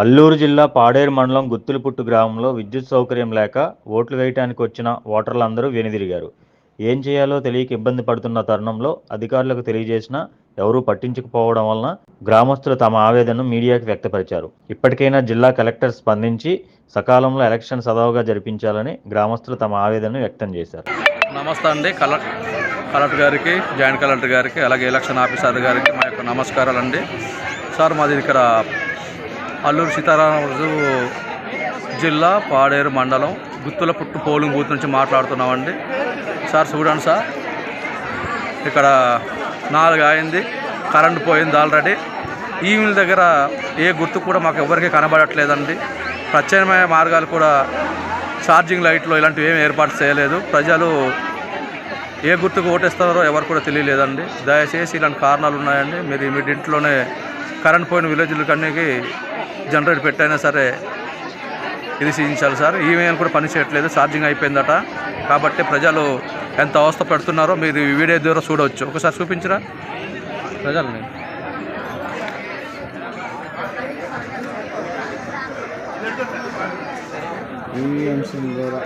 అల్లూరు జిల్లా పాడేరు మండలం గుత్తులపుట్టు గ్రామంలో విద్యుత్ సౌకర్యం లేక ఓట్లు వేయటానికి వచ్చిన ఓటర్లందరూ వెనుదిరిగారు. ఏం చేయాలో తెలియక ఇబ్బంది పడుతున్న తరుణంలో అధికారులకు తెలియజేసినా ఎవరూ పట్టించకపోవడం వలన గ్రామస్తులు తమ ఆవేదనను మీడియాకు వ్యక్తపరిచారు. ఇప్పటికైనా జిల్లా కలెక్టర్ స్పందించి సకాలంలో ఎలక్షన్ సదావుగా జరిపించాలని గ్రామస్తులు తమ ఆవేదనను వ్యక్తం చేశారు. నమస్తే అండి. కలెక్టర్ గారికి జాయింట్ కలెక్టర్ గారికి అలాగే ఎలక్షన్ ఆఫీసర్ గారికి మా యొక్క నమస్కారాలు అండి సార్ మాది ఇక్కడ అల్లూరు సీతారామరాజు జిల్లా పాడేరు మండలం గుత్తుల పుట్టు పోలింగ్ బూత్ నుంచి మాట్లాడుతున్నామండి. సార్ చూడండి సార్. ఇక్కడ నాలుగు అయింది కరెంట్ పోయింది ఆల్రెడీ. ఈవిల్ దగ్గర ఏ గుర్తు కూడా మాకు ఎవరికీ కనబడట్లేదండి. ప్రత్యామ్నాయ మార్గాలు కూడా ఛార్జింగ్ లైట్లు ఇలాంటివి ఏమి ఏర్పాటు చేయలేదు. ప్రజలు ఏ గుర్తుకు ఓటేస్తారో ఎవరు కూడా తెలియలేదండి. దయచేసి ఇలాంటి కారణాలు ఉన్నాయండి. మీరు మీ ఇంట్లోనే కరెంట్ పోయిన విలేజ్లకన్నీ జనరేట్ పెట్టైనా సరే ఇది చేయించాలి సార్. ఈమెయిల్ కూడా పని చేయట్లేదు ఛార్జింగ్ అయిపోయిందట. కాబట్టి ప్రజలు ఎంత అవస్థ పెడుతున్నారో మీరు ఈ వీడియో ద్వారా చూడవచ్చు. ఒకసారి చూపించరా? ప్రజల్ని? ద్వారా.